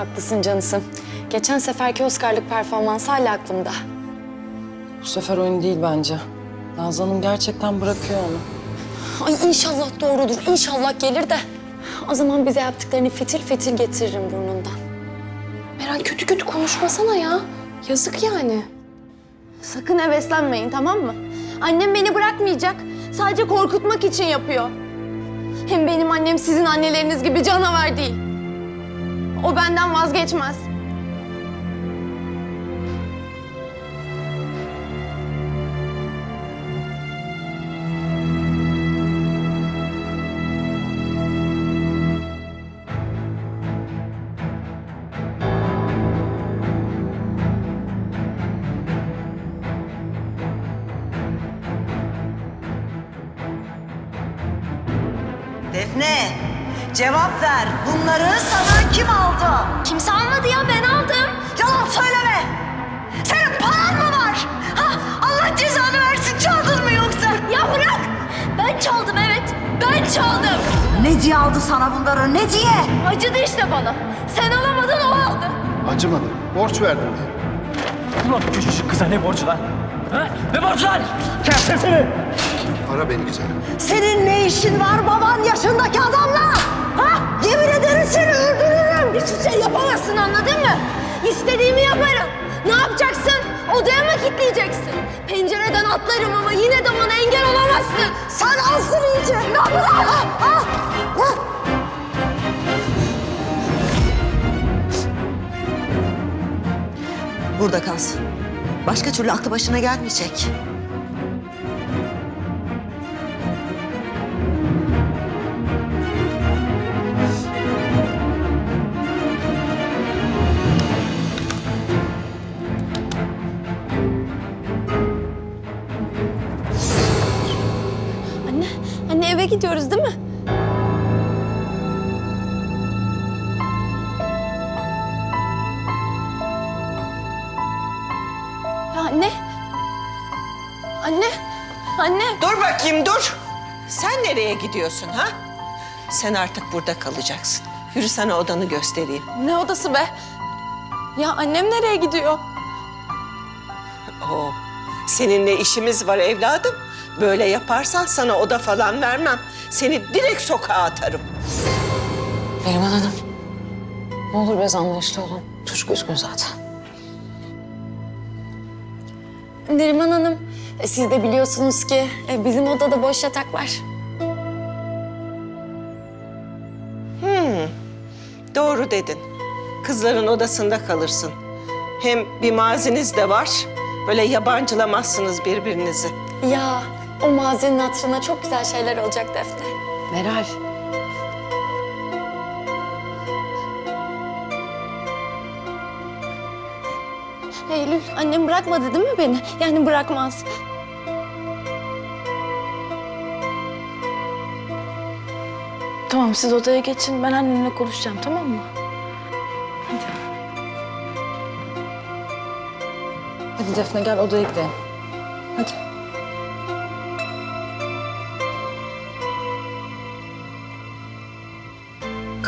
haklısın canısım. Geçen seferki Oscar'lık performans hala aklımda. Bu sefer oyun değil bence. Nazlı Hanım gerçekten bırakıyor onu. Ay inşallah doğrudur, inşallah gelir de. O zaman bize yaptıklarını fitil fitil getiririm burnundan. Meral kötü kötü konuşmasana ya. Yazık yani. Sakın heveslenmeyin tamam mı? Annem beni bırakmayacak. Sadece korkutmak için yapıyor. Hem benim annem sizin anneleriniz gibi canavar değil. O benden vazgeçmez. Defne, cevap ver. Bunları sana kim aldı? Kimse almadı ya ben aldım. Yalan söyleme. Senin paran mı var? Ha, Allah cezanı versin. Çaldın mı yoksa? Ya bırak. Ben çaldım evet. Ben çaldım. Ne diye aldı sana bunları? Ne diye? Acıdı işte bana. Sen alamadın o aldı. Acımadım. Borç verdim diye. Ulan küçücük kıza ne borcu lan? Ha? Ne borcu lan? Kersin seni! Ara beni güzelim. Senin ne işin var baban yaşındaki adamla? Ederim seni öldürürüm. Hiçbir şey yapamazsın anladın mı? İstediğimi yaparım. Ne yapacaksın? Odaya mı kilitleyeceksin? Pencereden atlarım ama yine de bana engel olamazsın. Sen alsın iyice. Ne? Ha, ha, ha. Burada kalsın. Başka türlü aklı başına gelmeyecek. Gidiyoruz değil mi? Ya anne. Anne. Anne. Dur bakayım dur. Sen nereye gidiyorsun ha? Sen artık burada kalacaksın. Yürü sana odanı göstereyim. Ne odası be? Ya annem nereye gidiyor? Oo, seninle işimiz var evladım. Böyle yaparsan sana oda falan vermem. Seni direkt sokağa atarım. Neriman Hanım. Ne olur biraz anlayışlı olun. Çocuk üzgün zaten. Neriman Hanım, e, siz de biliyorsunuz ki e, bizim odada boş yatak var. Doğru dedin. Kızların odasında kalırsın. Hem bir maziniz de var. Böyle yabancılamazsınız birbirinizi. Ya o mazinin hatırına çok güzel şeyler olacak Defne. Meral. Eylül, annem bırakmadı değil mi beni? Yani bırakmaz. Tamam siz odaya geçin. Ben annemle konuşacağım tamam mı? Hadi Defne gel odaya gidelim. Hadi.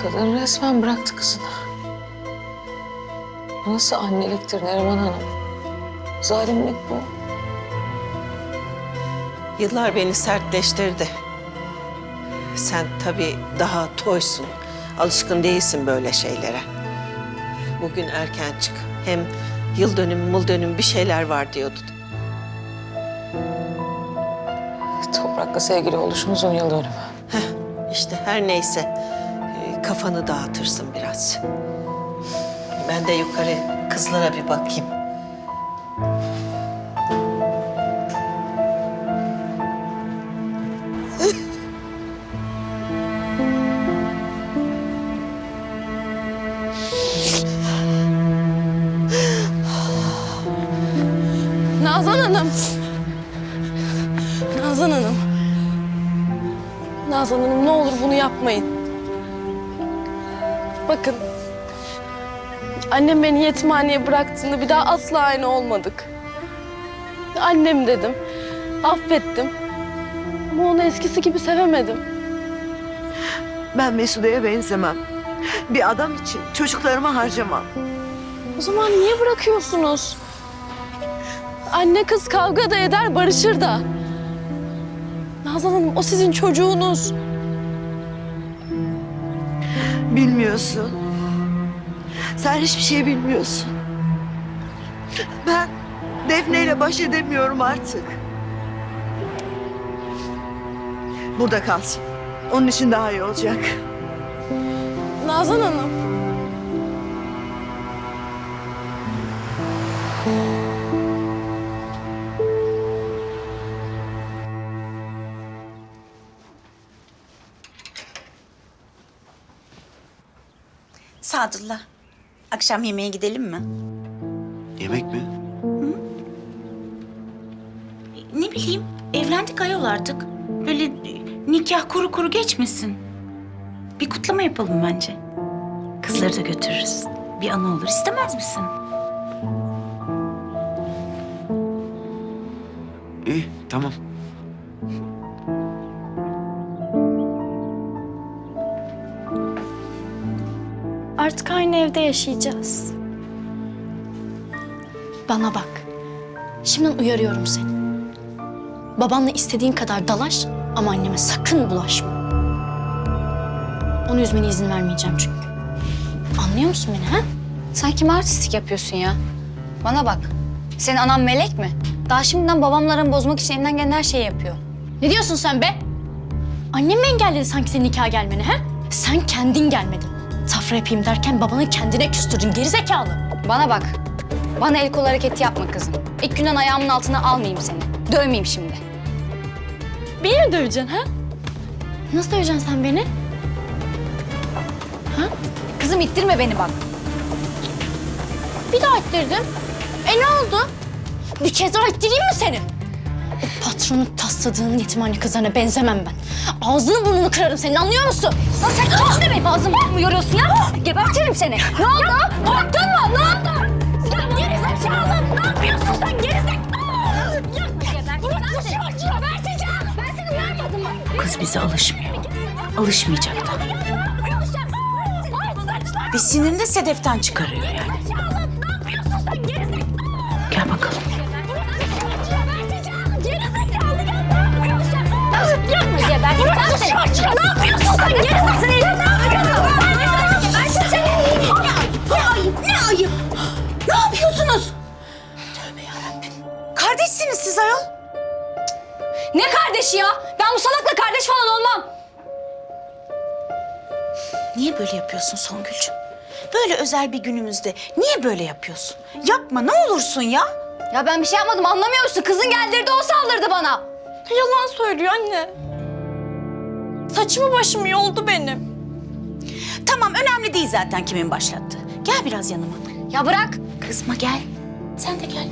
Kadın resmen bıraktı kızını. Bu Nasıl anneliktir Neriman Hanım? Zalimlik bu. Yıllar beni sertleştirdi. Sen tabii daha toysun. Alışkın değilsin böyle şeylere. Bugün erken çık. Hem yıl dönümü, mıl dönümü bir şeyler var diyordun. Toprakla sevgili oluşumuzun yıl dönümü. İşte her neyse kafanı dağıtırsın biraz. Ben de yukarı kızlara bir bakayım. Nazan Hanım. Nazan Hanım. Nazan Hanım ne olur bunu yapmayın. Bakın. Annem beni yetimhaneye bıraktığında bir daha asla aynı olmadık. Annem dedim. Affettim. Ama onu eskisi gibi sevemedim. Ben Mesude'ye benzemem. Bir adam için çocuklarımı harcamam. O zaman niye bırakıyorsunuz? Anne kız kavga da eder, barışır da. Nazan Hanım o sizin çocuğunuz. Bilmiyorsun. Sen hiçbir şey bilmiyorsun. Ben Defne ile baş edemiyorum artık. Burada kalsın. Onun için daha iyi olacak. Nazan Hanım. Sadullah, akşam yemeğe gidelim mi? Yemek mi? Ne bileyim, evlendik ayol artık. Böyle nikah kuru kuru geçmesin. Bir kutlama yapalım bence. Kızları da götürürüz. Bir anı olur, istemez misin? İyi tamam. Aynı evde yaşayacağız. Bana bak. Şimdiden uyarıyorum seni. Babanla istediğin kadar dalaş ama anneme sakın bulaşma. Onu üzmene izin vermeyeceğim çünkü. Anlıyor musun beni ha? Sen kime artistlik yapıyorsun ya? Bana bak. Senin anan melek mi? Daha şimdiden babamla aramı bozmak için elinden gelen her şeyi yapıyor. Ne diyorsun sen be? Annem mi engelledi sanki senin nikaha gelmeni ha? Sen kendin gelmedin. Safra yapayım derken babanı kendine küstürdün gerizekalı. Bana bak. Bana el kol hareketi yapma kızım. İlk günden ayağımın altına almayayım seni. Dövmeyeyim şimdi. Beni mi döveceksin ha? Nasıl döveceksin sen beni? Kızım ittirme beni bak. Bir daha ittirdim. E ne oldu? Bir kez daha ittireyim mi seni? Patronu tasladığın yetimhane kızlarına benzemem ben. Ağzını burnunu kırarım senin anlıyor musun? Lan sen kimsin demek ağzımı burnumu yoruyorsun ya? Gebertirim seni. Ne oldu? Korktun mu? Ne oldu? Ya gerizekalı! Ne yapıyorsun sen gerizekalı? Bırak bu çocuğu geberteceğim. Ben seni uyarmadım mı? Kız bize alışmıyor. Alışmayacak da. Bir sinirini de sedeften çıkarıyor yani. Gel Yapma geberteceğim seni. Ne yapıyorsun sen gerizekalı? Ne yapıyorsun? Seni. Ne ayıp, ne ayıp. Ne yapıyorsunuz? Tövbe yarabbim. Kardeşsiniz siz ayol. Ne kardeşi ya? Ben bu salakla kardeş falan olmam. Niye böyle yapıyorsun Songül'cüğüm? Böyle özel bir günümüzde niye böyle yapıyorsun? Yapma ne olursun ya. Ya ben bir şey yapmadım anlamıyor musun? Kızın geldirdi o saldırdı bana. Yalan söylüyor anne. Saçımı başımı yoldu benim. Tamam önemli değil zaten kimin başlattığı. Gel biraz yanıma. Ya bırak. Kızma gel. Sen de gel.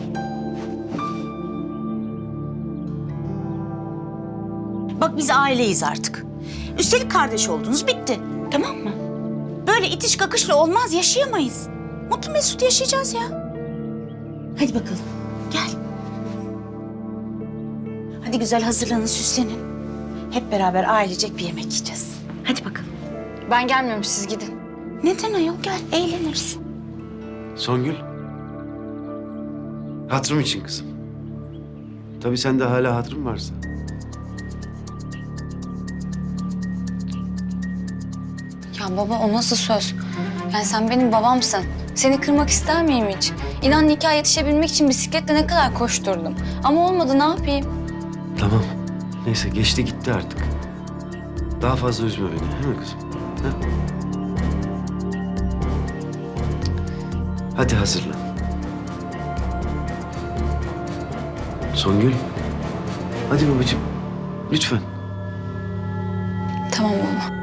Bak biz aileyiz artık. Üstelik kardeş oldunuz bitti. Tamam mı? Böyle itiş kakışla olmaz yaşayamayız. Mutlu mesut yaşayacağız ya. Hadi bakalım gel. Hadi güzel hazırlanın süslenin. Hep beraber ailecek bir yemek yiyeceğiz. Hadi bakalım. Ben gelmiyorum siz gidin. Neden ayol gel eğleniriz. Songül. Hatırım için kızım. Tabii sende hala hatırım varsa. Ya baba o nasıl söz? Yani sen benim babamsın. Seni kırmak ister miyim hiç? İnan nikah yetişebilmek için bisikletle ne kadar koşturdum. Ama olmadı ne yapayım? Tamam. Neyse geçti gitti artık. Daha fazla üzme beni değil mi kızım? Ha? Hadi hazırlan. Songül. Hadi babacığım. Lütfen. Tamam baba.